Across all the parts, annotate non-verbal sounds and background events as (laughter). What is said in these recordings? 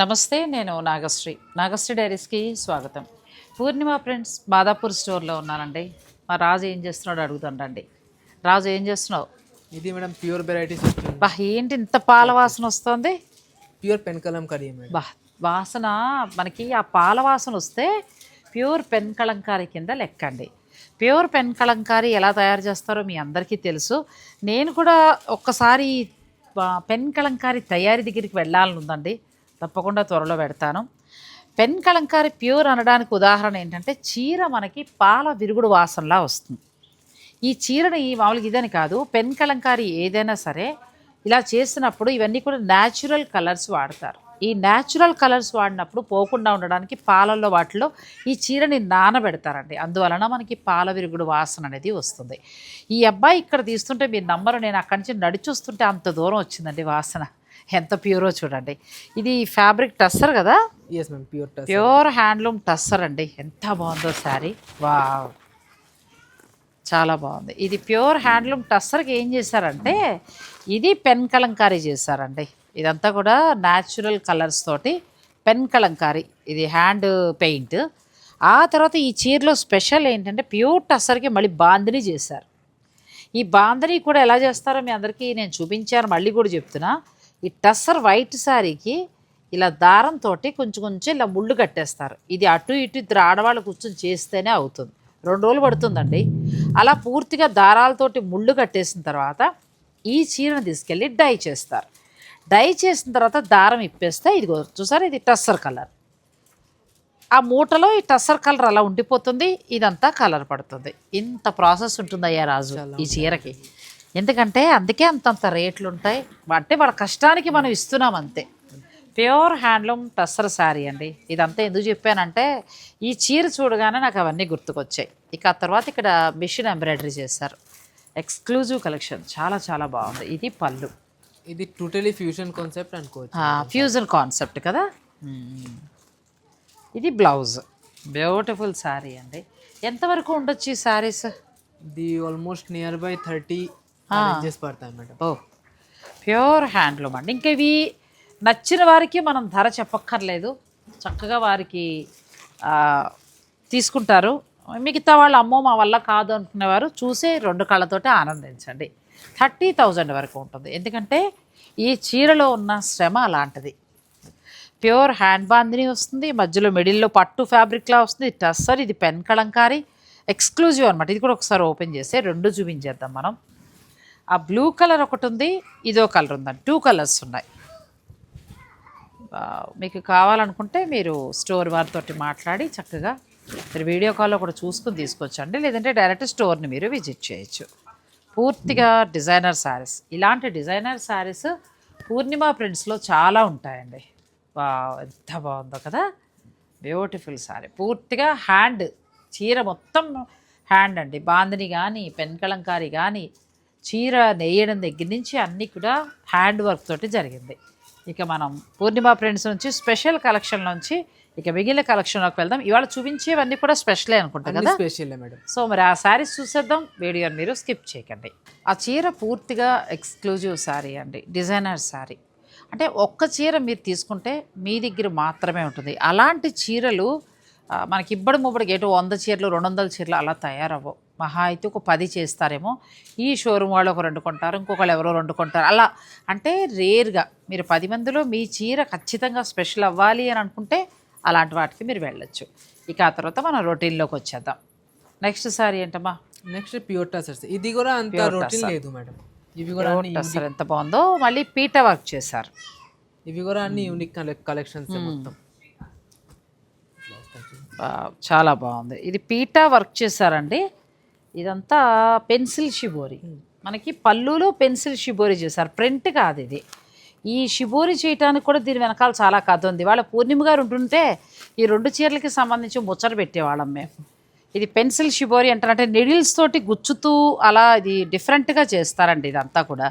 నమస్తే నేను నాగశ్రీ. నాగశ్రీ డైరీస్కి స్వాగతం. పూర్ణిమ ఫ్రెండ్స్ బాదాపూర్ స్టోర్లో ఉన్నానండి. మా రాజు ఏం చేస్తున్నాడు అడుగుతుండండి రాజు ఏం చేస్తున్నావు? ఇది మేడం ప్యూర్ వెరైటీస్ బా ఏంటి ఇంత పాల వాసన వస్తుంది? Pure pen kalamkari madam. బా వాసన మనకి ఆ పాల వాసన వస్తే ప్యూర్ పెన్ కలంకారీ కింద లెక్కండి. ప్యూర్ పెన్ కలంకారీ ఎలా తయారు చేస్తారో మీ అందరికీ తెలుసు. నేను కూడా ఒక్కసారి పెన్ కలంకారీ తయారీ దగ్గరికి వెళ్ళాలని ఉందండి. తప్పకుండా త్వరలో పెడతాను. పెన్ కలంకారి ప్యూర్ అనడానికి ఉదాహరణ ఏంటంటే చీర మనకి పాల విరుగుడు వాసనలా వస్తుంది. ఈ చీరని మామూలుగా ఇదని కాదు పెన్ కలంకారి ఏదైనా సరే ఇలా చేసినప్పుడు ఇవన్నీ కూడా న్యాచురల్ కలర్స్ వాడతారు. ఈ న్యాచురల్ కలర్స్ వాడినప్పుడు పోకుండా ఉండడానికి పాలల్లో వాటిలో ఈ చీరని నానబెడతారండి. అందువలన మనకి పాల విరుగుడు వాసన అనేది వస్తుంది. ఈ అబ్బాయి ఇక్కడ తీస్తుంటే మీ నంబరు నేను అక్కడి నుంచి నడిచొస్తుంటే అంత దూరం వచ్చిందండి వాసన. ఎంత ప్యూరో చూడండి. ఇది ఫ్యాబ్రిక్ టస్సర్ కదా? Yes ma'am pure pure handloom tussar అండి. ఎంత బాగుందో శారీ. వావ్. చాలా బాగుంది. ఇది ప్యూర్ హ్యాండ్లూమ్ టస్సర్కి ఏం చేశారంటే ఇది పెన్ కలంకారీ చేశారండి. ఇదంతా కూడా న్యాచురల్ కలర్స్ తోటి పెన్ కలంకారీ. ఇది హ్యాండ్ పెయింట్. ఆ తర్వాత ఈ చీరలో స్పెషల్ ఏంటంటే ప్యూర్ టస్సర్కి మళ్ళీ బాందిని చేశారు. ఈ బాందరీ కూడా ఎలా చేస్తారో మీ అందరికీ నేను చూపించాను మళ్ళీ కూడా చెప్తున్నా. ఈ టస్సర్ వైట్ శారీకి ఇలా దారంతో కొంచెం కొంచెం ఇలా ముళ్ళు కట్టేస్తారు. ఇది అటు ఇటు ఇద్దరు ఆడవాళ్ళు కూర్చొని చేస్తేనే అవుతుంది. రెండు రోజులు పడుతుందండి. అలా పూర్తిగా దారాలతోటి ముళ్ళు కట్టేసిన తర్వాత ఈ చీరను తీసుకెళ్ళి డై చేస్తారు. డై చేసిన తర్వాత దారం ఇప్పేస్తే ఇది చూసారు ఇది టస్సర్ కలర్. ఆ మూటలో ఈ టస్సర్ కలర్ అలా ఉండిపోతుంది. ఇదంతా కలర్ పడుతుంది. ఇంత ప్రాసెస్ ఉంటుందయ్యా రాజు ఈ చీరకి. ఎందుకంటే అందుకే అంతంత రేట్లు ఉంటాయి అంటే వాళ్ళ కష్టానికి మనం ఇస్తున్నాం అంతే. ప్యూర్ హ్యాండ్లూమ్ టస్సర్ శారీ అండి. ఇదంతా ఎందుకు చెప్పానంటే ఈ చీర చూడగానే నాకు అవన్నీ గుర్తుకొచ్చాయి. ఇక ఆ తర్వాత ఇక్కడ మిషన్ ఎంబ్రాయిడరీ చేశారు. ఎక్స్క్లూజివ్ కలెక్షన్ చాలా చాలా బాగుంది. ఇది పళ్ళు. ఇది టోటలీ ఫ్యూజన్ కాన్సెప్ట్ అనుకోవచ్చు. ఫ్యూజన్ కాన్సెప్ట్ కదా. ఇది బ్లౌజ్. బ్యూటిఫుల్ శారీ అండి. ఎంతవరకు ఉండొచ్చు ఈ శారీస్? ఇది almost near by thirty inches పడతాయి మేడం ఓ ప్యూర్ హ్యాండ్లూమ్ అండి. ఇంకా ఇవి నచ్చిన వారికి మనం ధర చెప్పక్కర్లేదు. చక్కగా వారికి తీసుకుంటారు. మిగతా వాళ్ళు అమ్మో మా వల్ల కాదు అనుకునేవారు. చూసే రెండు కళ్ళతోటి ఆనందించండి. థర్టీ థౌజండ్ వరకు ఉంటుంది. ఎందుకంటే ఈ చీరలో ఉన్న శ్రమ అలాంటిది. ప్యూర్ హ్యాండ్ బాందిని వస్తుంది. మధ్యలో మిడిల్లో పట్టు ఫ్యాబ్రిక్లా వస్తుంది. టస్సర్ ఇది పెన్ కలంకారీ ఎక్స్క్లూజివ్ అనమాట ఇది కూడా ఒకసారి ఓపెన్ చేస్తే రెండు చూపించేద్దాం మనం. ఆ బ్లూ కలర్ ఒకటి ఉంది ఇదో కలర్ ఉందండి. టూ కలర్స్ ఉన్నాయి. మీకు కావాలనుకుంటే మీరు స్టోర్ వారితో మాట్లాడి చక్కగా మీరు వీడియో కాల్లో కూడా చూసుకుని తీసుకొచ్చండి. లేదంటే డైరెక్ట్ స్టోర్ని మీరు విజిట్ చేయొచ్చు. పూర్తిగా డిజైనర్ శారీస్ ఇలాంటి డిజైనర్ శారీస్ పూర్ణిమ ప్రింట్స్లో చాలా ఉంటాయండి. వా ఎంత బాగుందో కదా. బ్యూటిఫుల్ శారీ పూర్తిగా హ్యాండ్ చీర మొత్తం హ్యాండ్ అండి. బాందిని కానీ పెన్కలంకారీ కానీ చీర నేయడం దగ్గర నుంచి అన్నీ కూడా హ్యాండ్ వర్క్ తోటి జరిగింది. ఇక మనం పూర్ణిమ ప్రింట్స్ నుంచి స్పెషల్ కలెక్షన్ నుంచి ఇక మిగిలిన కలెక్షన్లోకి వెళ్దాం. ఇవాళ చూపించేవన్నీ కూడా స్పెషలే అనుకుంటా కదా? Special madam. సో మరి ఆ శారీస్ చూసేద్దాం. వీడియోని మీరు స్కిప్ చేయకండి. ఆ చీర పూర్తిగా ఎక్స్క్లూజివ్ శారీ అండి. డిజైనర్ శారీ అంటే ఒక్క చీర మీరు తీసుకుంటే మీ దగ్గర మాత్రమే ఉంటుంది. అలాంటి చీరలు మనకి ఇబ్బడి ముబ్బడికి ఎటు వంద చీరలు రెండు వందల చీరలు అలా తయారవ్వవు. మహా అయితే ఒక పది చేస్తారేమో. ఈ షోరూమ్ వాళ్ళు ఒక రెండు కొంటారు ఇంకొకళ్ళు ఎవరో రెండు కొంటారు. అలా అంటే రేర్గా మీరు పది మందిలో మీ చీర ఖచ్చితంగా స్పెషల్ అవ్వాలి అని అనుకుంటే అలాంటి వాటికి మీరు వెళ్ళొచ్చు. ఇక ఆ తర్వాత మనం రొటీన్లోకి వచ్చేద్దాం. నెక్స్ట్ సారీ ఏంటమ్మా? నెక్స్ట్ ప్యూర్ టసర్స్ ఇది కూడా అంత రొటీన్ లేదు మేడం. ఇవి కూడా అసలు ఎంత బాగుందో. మళ్ళీ పీట వర్క్ చేశారు. ఇవి కూడా అన్ని యూనిక్ కలెక్షన్స్ మొత్తం. చాలా బాగుంది. ఇది పీటా వర్క్ చేశారండి. ఇదంతా పెన్సిల్ షిబోరి. మనకి పళ్ళులో పెన్సిల్ షిబోరి చేశారు. ప్రింట్ కాదు ఇది. ఈ షిబోరి చేయటానికి కూడా దీని వెనకాల చాలా కథ ఉంది. వాళ్ళ పూర్ణిమ గారు ఉంటుంటే ఈ రెండు చీరలకి సంబంధించి ముచ్చట పెట్టేవాళ్ళం మేము. ఇది పెన్సిల్ షిబోరి అంటారంటే నిడిల్స్ తోటి గుచ్చుతూ అలా ఇది డిఫరెంట్గా చేస్తారండి ఇదంతా కూడా.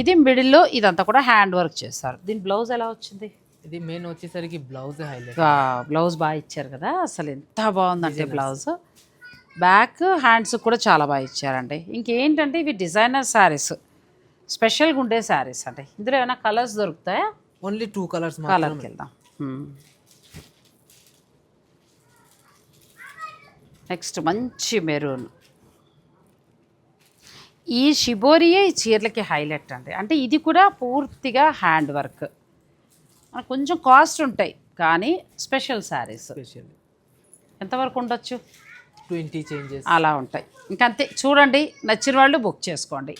ఇది మిడిల్లో ఇదంతా కూడా హ్యాండ్ వర్క్ చేస్తారు. దీని బ్లౌజ్ ఎలా వచ్చింది? ఇది మెయిన్ వచ్చేసరికి బ్లౌజ్ హైలైట్ బ్లౌజ్ బాగా ఇచ్చారు కదా అసలు ఎంత బాగుందంటే బ్లౌజ్ బ్యాక్ హ్యాండ్స్ కూడా చాలా బాగా ఇచ్చారండి. ఇంకేంటంటే ఇవి డిజైనర్ శారీస్ స్పెషల్గా ఉండే శారీస్ అండి. ఇందులో ఏమైనా కలర్స్ దొరుకుతాయా? ఓన్లీ టూ కలర్స్ కలర్కి వెళ్దాం. నెక్స్ట్ మంచి మెరూన్ ఈ షిబోరియే ఈ చీరలకి హైలైట్ అండి. అంటే ఇది కూడా పూర్తిగా హ్యాండ్ వర్క్ మనకు కొంచెం కాస్ట్ ఉంటాయి కానీ స్పెషల్ శారీస్ స్పెషల్ ఎంతవరకు ఉండొచ్చు? ట్వంటీ చేంజెస్ అలా ఉంటాయి. ఇంకంతే చూడండి నచ్చిన వాళ్ళు బుక్ చేసుకోండి.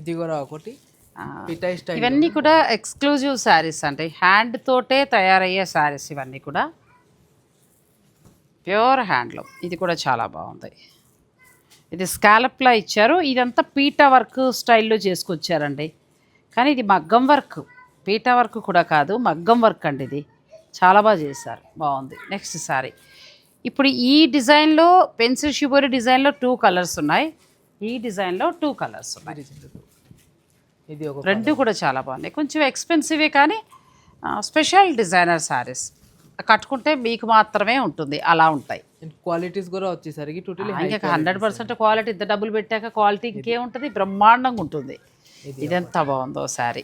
ఇది కూడా ఒకటి. ఇవన్నీ కూడా ఎక్స్క్లూజివ్ శారీస్ అంటే హ్యాండ్ తోటే తయారయ్యే శారీస్ ఇవన్నీ కూడా. ప్యూర్ హ్యాండ్లూమ్ ఇది కూడా చాలా బాగుంది. ఇది స్కాలప్లా ఇచ్చారు. ఇదంతా పీటా వర్క్ స్టైల్లో చేసుకొచ్చారండి. కానీ ఇది మగ్గం వర్క్ పీటా వర్క్ కూడా కాదు మగ్గం వర్క్ అండి ఇది. చాలా బాగా చేశారు. బాగుంది. నెక్స్ట్ సారీ ఇప్పుడు ఈ డిజైన్లో పెన్సిల్ షిబోరి డిజైన్లో టూ కలర్స్ ఉన్నాయి. ఈ డిజైన్లో టూ కలర్స్ ఉన్నాయి. ఇది ఒక రెండు కూడా చాలా బాగున్నాయి. కొంచెం ఎక్స్పెన్సివే కానీ స్పెషల్ డిజైనర్ శారీస్ కట్టుకుంటే మీకు మాత్రమే ఉంటుంది. అలా ఉంటాయి. క్వాలిటీస్ కూడా వచ్చేసరికి టోటలీ హండ్రెడ్ పర్సెంట్ క్వాలిటీ ఇంత డబ్బులు పెట్టాక క్వాలిటీ ఇంకేముంటుంది? బ్రహ్మాండంగా ఉంటుంది. ఇదెంత బాగుందో శారీ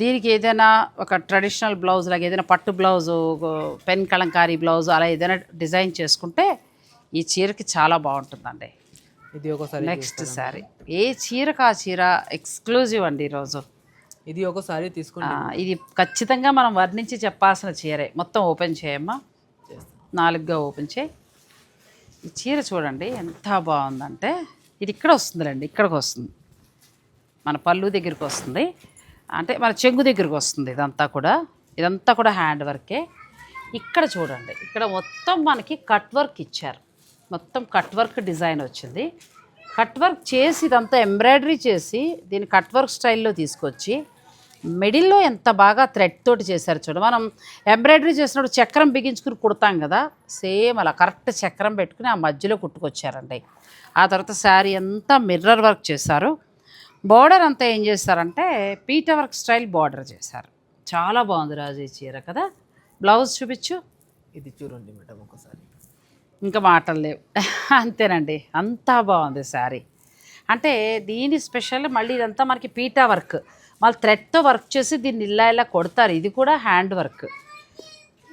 దీనికి ఏదైనా ఒక ట్రెడిషనల్ బ్లౌజ్ లాగా ఏదైనా పట్టు బ్లౌజు పెన్ కలంకారీ బ్లౌజ్ అలా ఏదైనా డిజైన్ చేసుకుంటే ఈ చీరకి చాలా బాగుంటుందండి. ఇది ఒకసారి నెక్స్ట్ శారీ ఏ చీరకు ఆ చీర ఎక్స్క్లూజివ్ అండి ఈరోజు ఇది ఒకసారి తీసుకుని ఆ, ఇది ఖచ్చితంగా మనం వర్ణించి చెప్పాల్సిన చీరే. మొత్తం ఓపెన్ చేయమ్మా. నాలుగుగా ఓపెన్ చేయి. ఈ చీర చూడండి ఎంత బాగుందంటే ఇది ఇక్కడ వస్తుందిలేండి ఇక్కడికి వస్తుంది. మన పళ్ళు దగ్గరికి వస్తుంది. అంటే మన చెంగు దగ్గరికి వస్తుంది ఇదంతా కూడా. ఇదంతా కూడా హ్యాండ్ వర్కే. ఇక్కడ చూడండి ఇక్కడ మొత్తం మనకి కట్ వర్క్ ఇచ్చారు. మొత్తం కట్ వర్క్ డిజైన్ వచ్చింది. కట్ వర్క్ చేసి ఇదంతా ఎంబ్రాయిడరీ చేసి దీన్ని కట్ వర్క్ స్టైల్లో తీసుకొచ్చి మిడిల్లో ఎంత బాగా థ్రెడ్ తోటి చేశారు చూడు. మనం ఎంబ్రాయిడరీ చేసినప్పుడు చక్రం బిగించుకుని కుడతాం కదా సేమ్ అలా కరెక్ట్ చక్రం పెట్టుకుని ఆ మధ్యలో కుట్టుకొచ్చారండి. ఆ తర్వాత శారీ అంతా మిర్రర్ వర్క్ చేశారు. బార్డర్ అంతా ఏం చేస్తారంటే పీట వర్క్ స్టైల్ బార్డర్ చేశారు. చాలా బాగుంది రాజు ఈ చీర కదా? బ్లౌజ్ చూపించు. ఇది చూడండి మేడం ఒకసారి. ఇంకా మాటలు లేవు. అంతేనండి. అంతా బాగుంది శారీ. అంటే దీని స్పెషల్ మళ్ళీ ఇదంతా మనకి పీటా వర్క్ మళ్ళీ థ్రెడ్తో వర్క్ చేసి దీన్ని ఇలా ఇలా కొడతారు. ఇది కూడా హ్యాండ్ వర్క్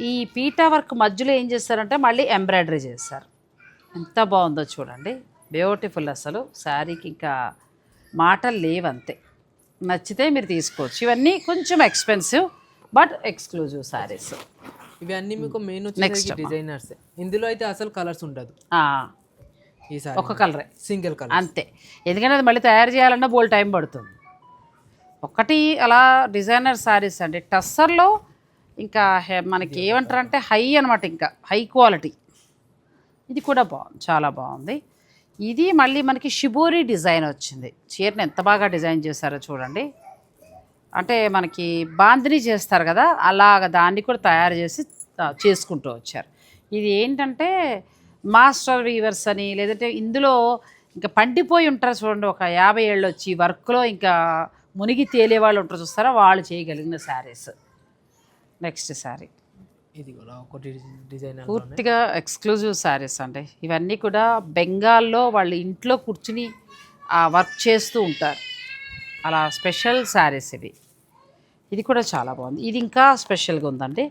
ఈ పీటా వర్క్ మధ్యలో ఏం చేస్తారంటే మళ్ళీ ఎంబ్రాయిడరీ చేస్తారు. ఎంత బాగుందో చూడండి. బ్యూటిఫుల్ అసలు. శారీకి ఇంకా మాటలు లేవంతే. నచ్చితే మీరు తీసుకోవచ్చు. ఇవన్నీ కొంచెం ఎక్స్పెన్సివ్ బట్ ఎక్స్క్లూజివ్ శారీస్ ఇవి అన్ని మీకు మెయిన్ వచ్చేసరికి డిజైనర్స్ ఇందులో అయితే అసలు కలర్స్ ఉండదు. ఈసారి ఒక కలరే సింగిల్ కలర్ అంతే. ఎందుకంటే అది మళ్ళీ తయారు చేయాలన్నా బోల్ టైం పడుతుంది. ఒకటి అలా డిజైనర్ శారీస్ అండి. టస్సర్లో ఇంకా మనకి ఏమంటారంటే హై అనమాట ఇంకా. హై క్వాలిటీ ఇది కూడా బాగుంది. చాలా బాగుంది. ఇది మళ్ళీ మనకి షిబోరి డిజైన్ వచ్చింది. చీరను ఎంత బాగా డిజైన్ చేశారో చూడండి. అంటే మనకి బాందిని చేస్తారు కదా అలాగ దాన్ని కూడా తయారు చేసి చేసుకుంటూ వచ్చారు. ఇది ఏంటంటే మాస్టర్ వీవర్స్ అని లేదంటే ఇందులో ఇంకా పండిపోయి ఉంటారు చూడండి ఒక యాభై ఏళ్ళు వచ్చి వర్క్లో ఇంకా మునిగి తేలే వాళ్ళు ఉంటారు చూస్తారా వాళ్ళు చేయగలిగిన శారీస్. నెక్స్ట్ శారీ. ఇది కూడా ఒకటి పూర్తిగా ఎక్స్క్లూజివ్ శారీస్ అండి. ఇవన్నీ కూడా బెంగాల్లో వాళ్ళు ఇంట్లో కూర్చుని ఆ వర్క్ చేస్తూ ఉంటారు. అలా స్పెషల్ శారీస్ ఇవి. ఇది కూడా చాలా బాగుంది. ఇది ఇంకా స్పెషల్గా ఉందండి.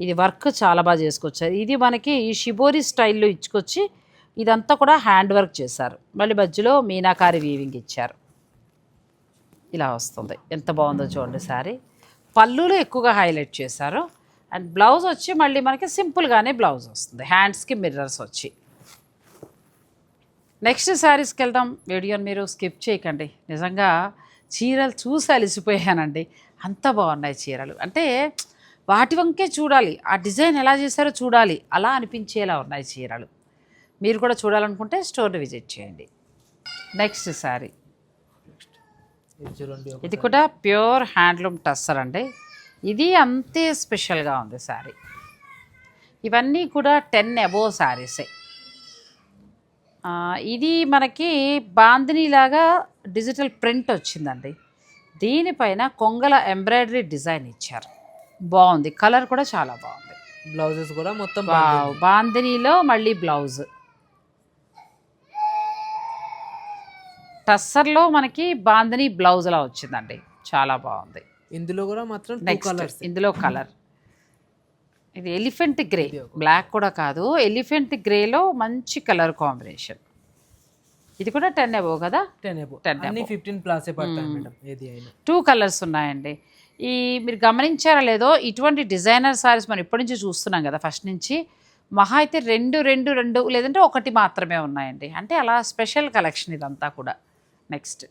ఇది వర్క్ చాలా బాగా చేసుకొచ్చారు. ఇది మనకి ఈ షిబోరి స్టైల్లో ఇచ్చుకొచ్చి ఇదంతా కూడా హ్యాండ్ వర్క్ చేశారు. మళ్ళీ మధ్యలో మీనాకారి వీవింగ్ ఇచ్చారు. ఇలా వస్తుంది. ఎంత బాగుందో చూడండి శారీ. పళ్ళులో ఎక్కువగా హైలైట్ చేశారు. అండ్ బ్లౌజ్ వచ్చి మళ్ళీ మనకి సింపుల్గానే బ్లౌజ్ వస్తుంది. హ్యాండ్స్కి మిర్రర్స్ వచ్చి. నెక్స్ట్ శారీస్కి వెళ్దాం. వీడియోని మీరు స్కిప్ చేయకండి. నిజంగా చీరలు చూసి అలిసిపోయానండి. అంత బాగున్నాయి చీరలు. అంటే వాటి వంకే చూడాలి. ఆ డిజైన్ ఎలా చేశారో చూడాలి. అలా అనిపించేలా ఉన్నాయి చీరలు. మీరు కూడా చూడాలనుకుంటే స్టోర్ని విజిట్ చేయండి. నెక్స్ట్ శారీ ఇది చూడండి ఒక- ఇది కూడా ప్యూర్ హ్యాండ్లూమ్ టస్సర్ అండి. ఇది అంతే స్పెషల్గా ఉంది శారీ. ఇవన్నీ కూడా టెన్ అబోవ్ శారీసే. ఇది మనకి బాందిని లాగా డిజిటల్ ప్రింట్ వచ్చిందండి. దీనిపైన కొంగల ఎంబ్రాయిడరీ డిజైన్ ఇచ్చారు. బాగుంది. కలర్ కూడా చాలా బాగుంది. బ్లౌజెస్ కూడా మొత్తం బాందినీలో మళ్ళీ బ్లౌజ్. టస్సర్లో మనకి బాందిని బ్లౌజ్ లా వచ్చిందండి. చాలా బాగుంది. ఇందులో కూడా మాత్రం కలర్స్ ఇందులో కలర్ ఇది ఎలిఫెంట్ గ్రే బ్లాక్ కూడా కాదు. ఎలిఫెంట్ గ్రేలో మంచి కలర్ కాంబినేషన్ ఇది కూడా టెన్ అబో కదా? టెన్ ఎబో 10 అన్ని ఫిఫ్టీన్ ప్లస్ పడతాయి మేడం ఏది అయినా. టూ కలర్స్ ఉన్నాయండి. ఈ మీరు గమనించారా లేదో ఇటువంటి డిజైనర్ సారీస్ మనం ఇప్పటి నుంచి చూస్తున్నాం కదా ఫస్ట్ నుంచి. మహా అయితే రెండు రెండు రెండు లేదంటే ఒకటి మాత్రమే ఉన్నాయండి. అంటే అలా స్పెషల్ కలెక్షన్ ఇదంతా కూడా. నెక్స్ట్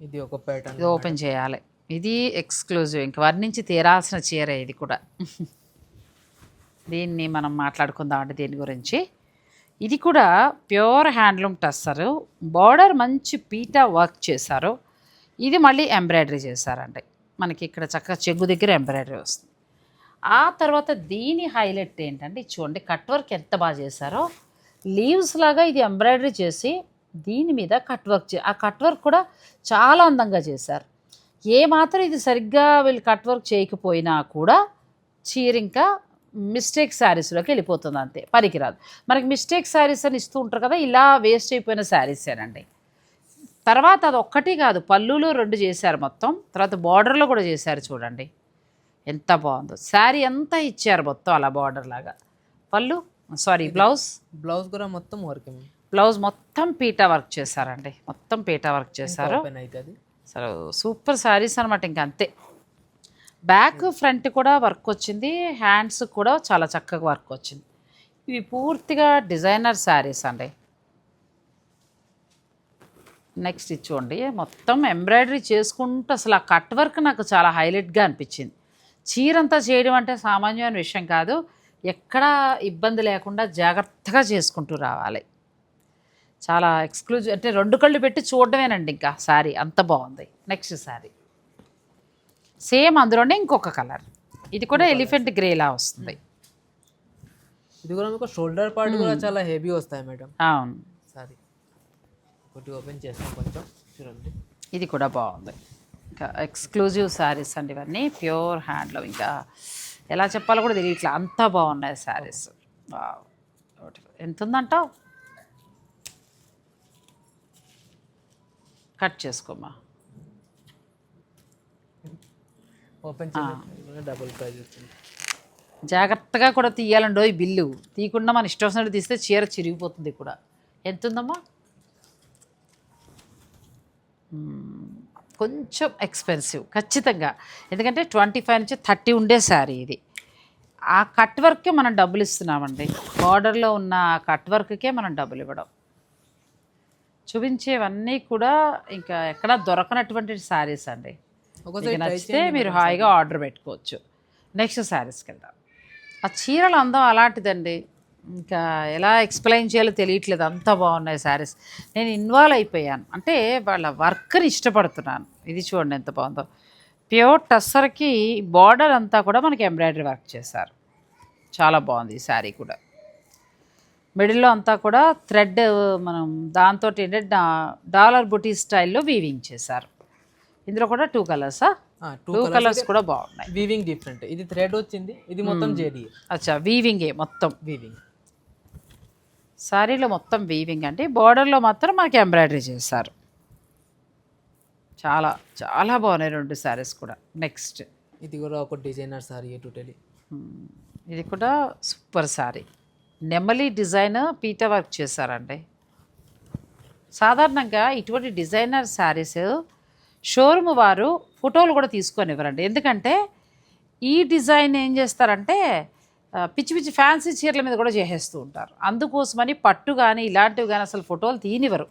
ఇది ఒక ప్యాటర్న్ ఇది ఓపెన్ చేయాలి. ఇది ఎక్స్క్లూజివ్. ఇంక వర్ణించి తీరాల్సిన చీర ఇది కూడా. దీన్ని మనం మాట్లాడుకుందాం అండి దీని గురించి. ఇది కూడా ప్యూర్ హ్యాండ్లూమ్ టస్సరు. బార్డర్ మంచి పీటా వర్క్ చేశారు. ఇది మళ్ళీ ఎంబ్రాయిడరీ చేశారండి. మనకి ఇక్కడ చక్కగా చెగ్గు దగ్గర ఎంబ్రాయిడరీ వస్తుంది. ఆ తర్వాత దీని హైలైట్ ఏంటంటే చూడండి కట్ వర్క్ ఎంత బాగా చేశారో. లీవ్స్ లాగా ఇది ఎంబ్రాయిడరీ చేసి దీని మీద కట్ వర్క్ చే ఆ కట్ వర్క్ కూడా చాలా అందంగా చేశారు. ఏ మాత్రం ఇది సరిగ్గా వీళ్ళు కట్ వర్క్ చేయకపోయినా కూడా చీర ఇంకా మిస్టేక్ శారీస్లోకి వెళ్ళిపోతుంది అంతే పనికిరాదు. మనకి మిస్టేక్ శారీస్ అని ఇస్తూ ఉంటారు కదా ఇలా వేస్ట్ అయిపోయిన శారీసేనండి తర్వాత అది ఒక్కటి కాదు పళ్ళులో రెండు చేశారు మొత్తం తర్వాత బార్డర్లో కూడా చేశారు చూడండి. ఎంత బాగుందో. శారీ అంతా ఇచ్చారు మొత్తం అలా బార్డర్ లాగా. పళ్ళు సారీ బ్లౌజ్. బ్లౌజ్ కూడా మొత్తం వర్క్. బ్లౌజ్ మొత్తం పీటా వర్క్ చేశారండి మొత్తం పీటా వర్క్ చేశారు. అసలు సూపర్ శారీస్ అనమాట ఇంక అంతే. బ్యాక్ ఫ్రంట్ కూడా వర్క్ వచ్చింది హ్యాండ్స్ కూడా చాలా చక్కగా వర్క్ వచ్చింది. ఇవి పూర్తిగా డిజైనర్ శారీస్ అండి. నెక్స్ట్ ఇచ్చుకోండి మొత్తం ఎంబ్రాయిడరీ చేసుకుంటూ అసలు ఆ కట్ వర్క్ నాకు చాలా హైలైట్గా అనిపించింది. చీరంతా చేయడం అంటే సామాన్యమైన విషయం కాదు ఎక్కడా ఇబ్బంది లేకుండా జాగ్రత్తగా చేసుకుంటూ రావాలి. చాలా ఎక్స్క్లూజివ్ అంటే రెండు కళ్ళు పెట్టి చూడడమేనండి ఇంకా శారీ. అంత బాగుంది. నెక్స్ట్ శారీ. సేమ్ అందులోనే ఇంకొక కలర్ ఇది కూడా ఎలిఫెంట్ గ్రేలా వస్తుంది. ఇది కూడా మీకు షోల్డర్ పార్ట్ కూడా చాలా హెవీ వస్తాయి మేడం. అవును. సారీ ఒకటి ఓపెన్ చేస్తాం కొంచెం. చూడండి. ఇది కూడా బాగుంది. ఇంకా ఎక్స్క్లూజివ్ శారీస్ అండి ఇవన్నీ. ప్యూర్ హ్యాండ్లో ఇంకా ఎలా చెప్పాలో కూడా తెలియట్లే. అంత బాగున్నాయి శారీస్ ఎంత ఉందంటావు కట్ చేసుకోమా? ఓపెన్ డబుల్ వచ్చింది జాగ్రత్తగా కూడా తీయాలండి. ఈ బిల్లు. తీయకుండా మన ఇష్టం వచ్చినట్టు తీస్తే చీర చిరిగిపోతుంది కూడా. ఎంత ఉందమ్మా మ్మ్. కొంచెం ఎక్స్పెన్సివ్ ఖచ్చితంగా. ఎందుకంటే ట్వంటీ ఫైవ్ నుంచి థర్టీ ఉండే శారీ ఇది. ఆ కట్ వర్క్కే మనం డబ్బులు ఇస్తున్నామండి. బార్డర్లో ఉన్న ఆ కట్ వర్క్కే మనం డబ్బులు ఇవ్వడం. చూపించేవన్నీ కూడా ఇంకా ఎక్కడా దొరకనటువంటి శారీస్ అండి. నచ్చితే మీరు హాయిగా ఆర్డర్ పెట్టుకోవచ్చు. నెక్స్ట్ శారీస్కి వెళ్దాం. ఆ చీరల అందం అలాంటిదండి. ఇంకా ఎలా ఎక్స్ప్లెయిన్ చేయాలో తెలియట్లేదు. అంత బాగున్నాయి శారీస్. నేను ఇన్వాల్వ్ అయిపోయాను. అంటే వాళ్ళ వర్క్ని ఇష్టపడుతున్నాను. ఇది చూడండి ఎంత బాగుందో. ప్యూర్ టస్సర్కి బార్డర్ అంతా కూడా మనకి ఎంబ్రాయిడరీ వర్క్ చేశారు. చాలా బాగుంది ఈ శారీ కూడా. మిడిల్లో అంతా కూడా థ్రెడ్ మనం దాంతో ఏంటంటే డాలర్ బుటీ స్టైల్లో వీవింగ్ చేశారు. ఇందులో కూడా టూ కలర్సా? టూ కలర్స్ కూడా బాగున్నాయి. Weaving different. ఇది థ్రెడ్ వచ్చింది ఇది మొత్తం జేడీఏ. అచ్చా వీవింగే మొత్తం. వీవింగ్. శారీలో మొత్తం వీవింగ్ అంటే బార్డర్లో మాత్రం మనకి ఎంబ్రాయిడరీ చేశారు. చాలా చాలా బాగున్నాయి రెండు శారీస్ కూడా. నెక్స్ట్. ఇది కూడా ఒక డిజైనర్ సారీ ఏ టోటలీ ఇది కూడా సూపర్ శారీ నెమలి డిజైన్ పీట వర్క్ చేశారండి. సాధారణంగా ఇటువంటి డిజైనర్ శారీస్ షోరూమ్ వారు ఫోటోలు కూడా తీసుకొని ఇవ్వరండి. ఎందుకంటే ఈ డిజైన్ ఏం చేస్తారంటే పిచ్చి పిచ్చి ఫ్యాన్సీ చీరల మీద కూడా చేసేస్తూ ఉంటారు. అందుకోసమని పట్టు కానీ ఇలాంటివి కానీ అసలు ఫోటోలు తీనివ్వరు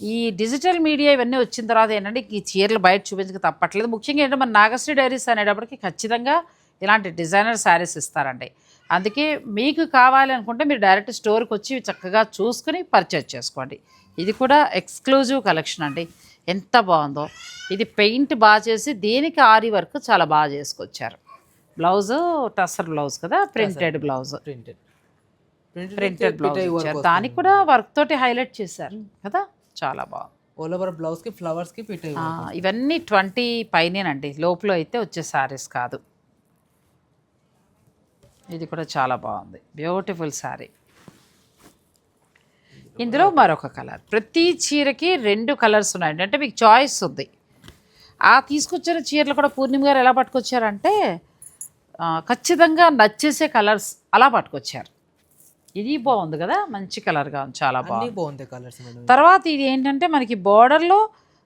ఈ డిజిటల్ మీడియా ఇవన్నీ వచ్చిన తర్వాత ఏంటంటే ఈ చీరలు బయట చూపించక తప్పట్లేదు. ముఖ్యంగా ఏంటంటే మన నాగశ్రీ డైరీస్ అనేటప్పటికి ఖచ్చితంగా ఇలాంటి డిజైనర్ శారీస్ ఇస్తారండి. అందుకే మీకు కావాలి అనుకుంటే మీరు డైరెక్ట్ స్టోర్కి వచ్చి చక్కగా చూసుకుని పర్చేజ్ చేసుకోండి. ఇది కూడా ఎక్స్క్లూజివ్ కలెక్షన్ అండి. ఎంత బాగుందో. ఇది పెయింట్ బాగా చేసి దీనికి ఆరి వర్క్ చాలా బాగా చేసుకొచ్చారు. బ్లౌజ్ టస్సర్ బ్లౌజ్ కదా? Printed blouse. Printed. Printed blouse దానికి కూడా వర్క్ తోటి హైలైట్ చేశారు కదా? చాలా బాగుంది. ఆల్ ఓవర్ బ్లౌజ్కి ఫ్లవర్స్కి పిట్ ఆ, ఇవన్నీ ట్వంటీ పైనేనండి. లోపల అయితే వచ్చే శారీస్ కాదు. ఇది కూడా చాలా బాగుంది. బ్యూటిఫుల్ శారీ ఇందులో మరొక కలర్ ప్రతి చీరకి రెండు కలర్స్ ఉన్నాయండి. అంటే మీకు చాయిస్ ఉంది. ఆ తీసుకొచ్చిన చీరలు కూడా పూర్ణిమ గారు ఎలా పట్టుకొచ్చారంటే ఖచ్చితంగా నచ్చేసే కలర్స్ అలా పట్టుకొచ్చారు. ఇది బాగుంది కదా? మంచి కలర్గా ఉంది. చాలా బాగుంది. బాగుంటాయి కలర్స్ తర్వాత ఇది ఏంటంటే మనకి బార్డర్లో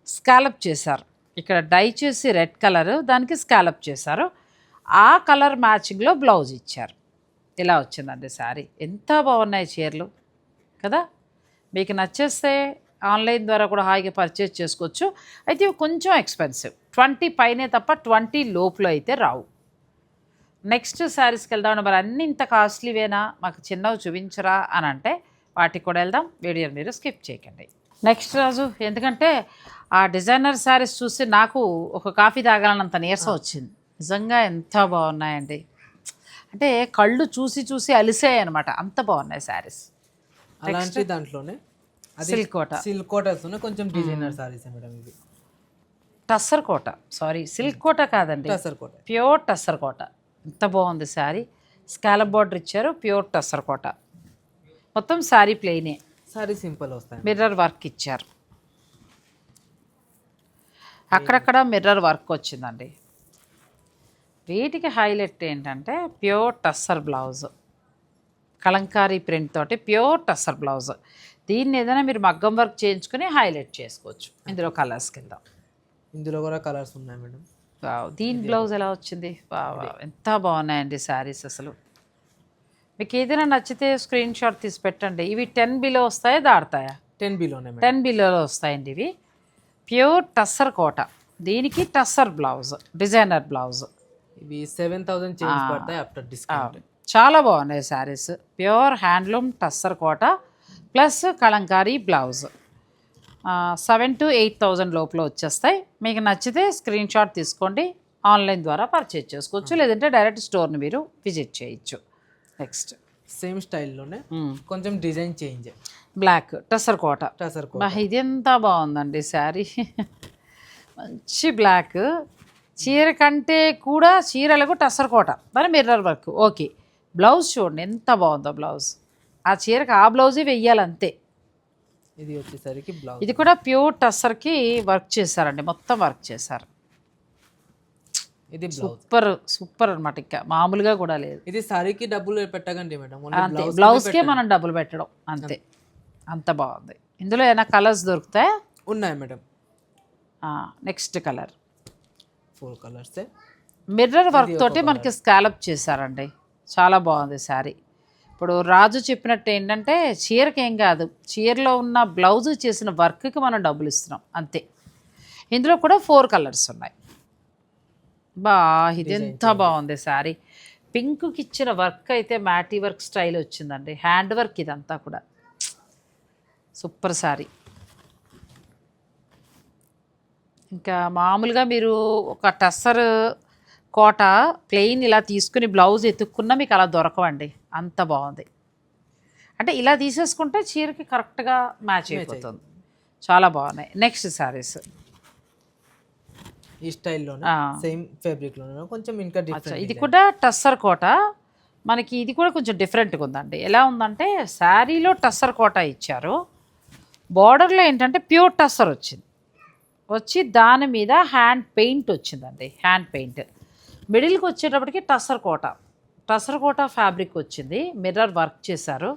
స్కాలప్ చేశారు. ఇక్కడ డై చేసి రెడ్ కలర్ దానికి స్కాలప్ చేశారు. ఆ కలర్ మ్యాచింగ్లో బ్లౌజ్ ఇచ్చారు. ఇలా వచ్చిందండి శారీ. ఎంత బాగున్నాయి చీరలు కదా? మీకు నచ్చేస్తే ఆన్లైన్ ద్వారా కూడా హాయిగా పర్చేస్ చేసుకోవచ్చు. అయితే కొంచెం ఎక్స్పెన్సివ్ ట్వంటీ పైనే తప్ప ట్వంటీ లోపల అయితే రావు. నెక్స్ట్ శారీస్కి వెళ్దాం మరి అన్నీ ఇంత కాస్ట్లీవేనా మాకు చిన్నవి చూపించరా అని అంటే వాటికి కూడా వెళ్దాం. వీడియోని మీరు స్కిప్ చేయకండి. నెక్స్ట్ రాజు ఎందుకంటే ఆ డిజైనర్ శారీస్ చూసి నాకు ఒక కాఫీ తాగాలన్నంత నీరసం వచ్చింది. నిజంగా ఎంత బాగున్నాయండి. అంటే కళ్ళు చూసి చూసి అలిసాయి అనమాట అంత బాగున్నాయి శారీస్. అలాంటి దాంట్లోనే? సిల్క్ కోట. సిల్క్ కోటర్స్ కొంచెం డిజైనర్ సారీస్ మేడం ఇవి. టస్సర్ కోట. సారీ సిల్క్ కోట కాదండి. టసర్ కోట. ప్యూర్ టస్సర్ కోట. ఎంత బాగుంది శారీ. స్కాలప్ బార్డర్ ఇచ్చారు ప్యూర్ టస్సర్ కోట. మొత్తం శారీ ప్లెయినే సారీ సింపుల్ వస్తాయి. మిర్రర్ వర్క్ ఇచ్చారు. అక్కడక్కడ మిర్రర్ వర్క్ వచ్చిందండి. వీటికి హైలైట్ ఏంటంటే pure tussar blouse. Kalamkari print తోటి ప్యూర్ టస్సర్ బ్లౌజ్. దీన్ని ఏదైనా మీరు మగ్గం వర్క్ చేయించుకుని హైలైట్ చేసుకోవచ్చు. ఇందులో కలర్స్ కింద. ఇందులో కూడా కలర్స్ ఉన్నాయి మేడం. దీని బ్లౌజ్ ఎలా వచ్చింది? Wow wow. ఎంత బాగున్నాయండి శారీస్ అసలు. మీకు ఏదైనా నచ్చితే స్క్రీన్ షాట్ తీసి పెట్టండి. ఇవి టెన్ బిలో వస్తాయా దాడతాయా టెన్ బిలోనే మేడం. టెన్ బిలోలో వస్తాయండి ఇవి. ప్యూర్ టస్సర్ కోట. దీనికి టస్సర్ బ్లౌజ్ డిజైనర్ బ్లౌజ్. ఇవి సెవెన్ థౌసండ్ చేంజ్ పడతాయి ఆఫ్టర్ డిస్కౌంట్ చాలా బాగున్నాయి saris pure handloom tussar Kota plus kalamkari blouse seven to eight thousand లోపల వచ్చేస్తాయి. మీకు నచ్చితే స్క్రీన్ షాట్ తీసుకోండి. ఆన్లైన్ ద్వారా పర్చేజ్ చేసుకోవచ్చు. లేదంటే డైరెక్ట్ స్టోర్ని మీరు విజిట్ చేయొచ్చు. నెక్స్ట్ సేమ్ స్టైల్లోనే కొంచెం design change black tussar Kota. Tussar Kota. ఎంత బాగుందండి శారీ (laughs) మంచి బ్లాక్ చీర కంటే కూడా చీరలకు టసర్ కోట. మరి మిర్రర్ వర్క్ ఓకే. బ్లౌజ్ చూడండి ఎంత బాగుందో బ్లౌజ్. ఆ చీరకు ఆ బ్లౌజే వెయ్యాలి అంతే ఇది వచ్చేసరికి బ్లౌజ్. ఇది కూడా ప్యూర్ టస్సర్కి వర్క్ చేశారండి మొత్తం వర్క్ చేశారు. ఇది సూపర్ సూపర్ అనమాట ఇంకా. మామూలుగా కూడా లేదు. ఇది సారీకి డబ్బులు పెట్టకండి మేడం. అంతే. బ్లౌజ్ బ్లౌజ్కే మనం డబ్బులు పెట్టడం అంతే. అంత. బాగుంది. ఇందులో ఏమైనా కలర్స్ దొరుకుతాయా? ఉన్నాయి madam. Next colour four colours. Mirror work తోటి మనకి స్కాలప్ చేశారండి. చాలా బాగుంది శారీ. ఇప్పుడు రాజు చెప్పినట్టు ఏంటంటే చీరకి ఏం కాదు. చీరలో ఉన్న బ్లౌజ్ చేసిన వర్క్కి మనం డబ్బులు ఇస్తున్నాం. అంతే. ఇందులో కూడా ఫోర్ కలర్స్ ఉన్నాయి. బా ఇది ఎంత బాగుంది శారీ. పింక్కి ఇచ్చిన వర్క్ అయితే మ్యాటీ వర్క్ స్టైల్ వచ్చిందండి. హ్యాండ్ వర్క్ ఇదంతా కూడా. Super sari. ఇంకా మామూలుగా మీరు ఒక టస్సర్ కోట ప్లెయిన్ ఇలా తీసుకుని బ్లౌజ్ ఎత్తుక్కున్నా మీకు అలా దొరకవండి. అంత బాగుంది. అంటే ఇలా తీసేసుకుంటే చీరకి కరెక్ట్గా మ్యాచ్ అయిపోతుంది. చాలా బాగున్నాయి. Next saris. ఈ స్టైల్లోనే? సేమ్ ఫ్యాబ్రిక్లోనే కొంచెం ఇంకా డిఫరెంట్ ఇది. కూడా టస్సర్ కోట. మనకి ఇది కూడా కొంచెం డిఫరెంట్గా ఉందండి. ఎలా ఉందంటే శారీలో టస్సర్ కోట ఇచ్చారు. బార్డర్లో ఏంటంటే ప్యూర్ టస్సర్ వచ్చింది. వచ్చి దాని మీద హ్యాండ్ పెయింట్ వచ్చిందండి హ్యాండ్ పెయింట్. మిడిల్కి వచ్చేటప్పటికి టస్సర్ కోట. టస్సర్ కోట ఫ్యాబ్రిక్ వచ్చింది మిర్రర్ వర్క్ చేశారు.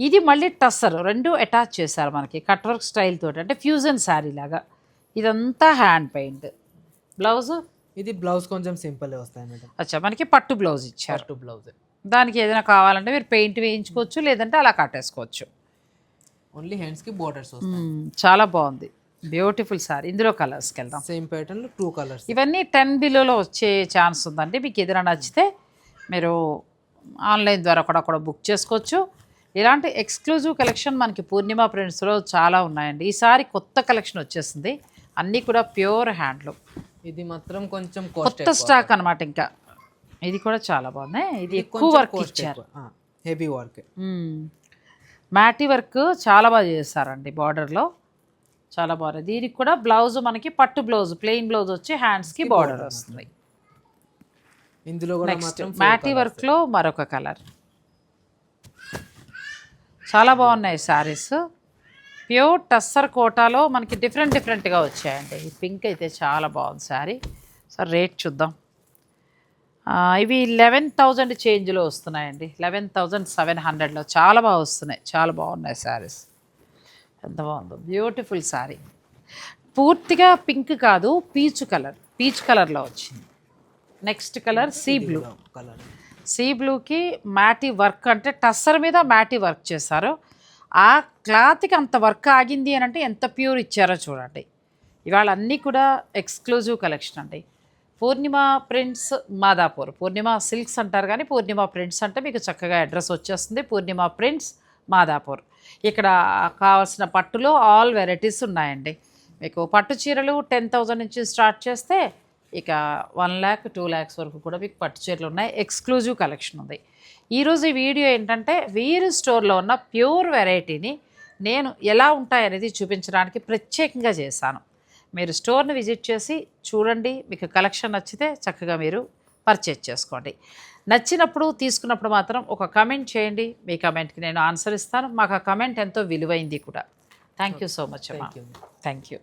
ఇది మళ్ళీ టస్సర్ రెండు అటాచ్ చేశారు మనకి కట్ వర్క్ స్టైల్ తోటి అంటే ఫ్యూజన్ శారీ లాగా. ఇదంతా హ్యాండ్ పెయింట్. బ్లౌజ్? ఇది బ్లౌజ్ కొంచెం సింపుల్ వస్తాయి మేడం. అచ్చా మనకి పట్టు బ్లౌజ్ ఇచ్చారు. Shirt blouse. దానికి ఏదైనా కావాలంటే మీరు పెయింట్ వేయించుకోవచ్చు లేదంటే అలా కట్టేసుకోవచ్చు. ఓన్లీ హ్యాండ్స్కి బోర్డర్స్ చాలా బాగుంది. బ్యూటిఫుల్ సారీ ఇందులో కలర్స్కి వెళ్దాం. సేమ్ ప్యాటర్న్ టూ కలర్స్ ఇవన్నీ టెన్ బిలోలో వచ్చే ఛాన్స్ ఉందండి. మీకు ఏదైనా నచ్చితే మీరు ఆన్లైన్ ద్వారా కూడా కూడా బుక్ చేసుకోవచ్చు. ఇలాంటి ఎక్స్క్లూజివ్ కలెక్షన్ మనకి పూర్ణిమ ప్రింట్స్లో చాలా ఉన్నాయండి. ఈసారి కొత్త కలెక్షన్ వచ్చేసింది. అన్నీ కూడా ప్యూర్ హ్యాండ్లూమ్ ఇది మాత్రం కొంచెం కొత్త స్టాక్ అనమాట ఇంకా. ఇది కూడా చాలా బాగుంది. ఇది ఎక్కువ వర్క్ ఇచ్చారు. Heavy work. మ్యాటీ వర్క్ చాలా బాగా చేస్తారండి బార్డర్లో చాలా బాగుంది. దీనికి కూడా బ్లౌజ్ మనకి పట్టు బ్లౌజ్ ప్లెయిన్ బ్లౌజ్ వచ్చి హ్యాండ్స్కి బార్డర్ వస్తుంది. ఇందులో కూడా నెక్స్ట్ మ్యాటీ వర్క్లో మరొక కలర్ చాలా బాగున్నాయి శారీస్ ప్యూర్ టస్సర్ కోటాలో మనకి డిఫరెంట్ డిఫరెంట్గా వచ్చాయండి. ఈ పింక్ అయితే చాలా బాగుంది శారీ సార్ రేట్ చూద్దాం. ఇవి లెవెన్ థౌజండ్ చేంజ్లో వస్తున్నాయండి. లెవెన్ థౌజండ్ సెవెన్ హండ్రెడ్లో చాలా బాగా వస్తున్నాయి. చాలా బాగున్నాయి శారీస్ ఎంత బాగుందో. బ్యూటిఫుల్ శారీ పూర్తిగా పింక్ కాదు పీచు కలర్ పీచ్ కలర్లో వచ్చింది. Next colour sea blue colour sea బ్లూకి మ్యాటీ వర్క్ అంటే టస్సర్ మీద మ్యాటీ వర్క్ చేశారు. ఆ క్లాత్కి అంత వర్క్ ఆగింది అని అంటే ఎంత ప్యూర్ ఇచ్చారో చూడండి. ఇవాళ అన్నీ కూడా ఎక్స్క్లూజివ్ కలెక్షన్ అండి. పూర్ణిమ ప్రింట్స్ మాదాపూర్. పూర్ణిమ సిల్క్స్ అంటారు కానీ పూర్ణిమ ప్రింట్స్ అంటే మీకు చక్కగా అడ్రస్ వచ్చేస్తుంది. పూర్ణిమ ప్రింట్స్ మాదాపూర్. ఇక్కడ కావాల్సిన పట్టులో ఆల్ వెరైటీస్ ఉన్నాయండి. మీకు పట్టు చీరలు టెన్ థౌజండ్ నుంచి స్టార్ట్ చేస్తే ఇక వన్ ల్యాక్ టూ ల్యాక్స్ వరకు కూడా మీకు పట్టు చీరలు ఉన్నాయి. ఎక్స్క్లూజివ్ కలెక్షన్ ఉంది. ఈరోజు ఈ వీడియో ఏంటంటే వీరి స్టోర్లో ఉన్న ప్యూర్ వెరైటీని నేను ఎలా ఉంటాయనేది చూపించడానికి ప్రత్యేకంగా చేశాను. మీరు స్టోర్ని విజిట్ చేసి చూడండి. మీకు కలెక్షన్ నచ్చితే చక్కగా మీరు పర్చేజ్ చేసుకోండి. నచ్చినప్పుడు తీసుకున్నప్పుడు మాత్రం ఒక కమెంట్ చేయండి. మీ కమెంట్కి నేను ఆన్సర్ ఇస్తాను. మాకు ఆ కమెంట్ ఎంతో విలువైంది కూడా. థ్యాంక్ యూ సో మచ్ అమ్మా. Thank you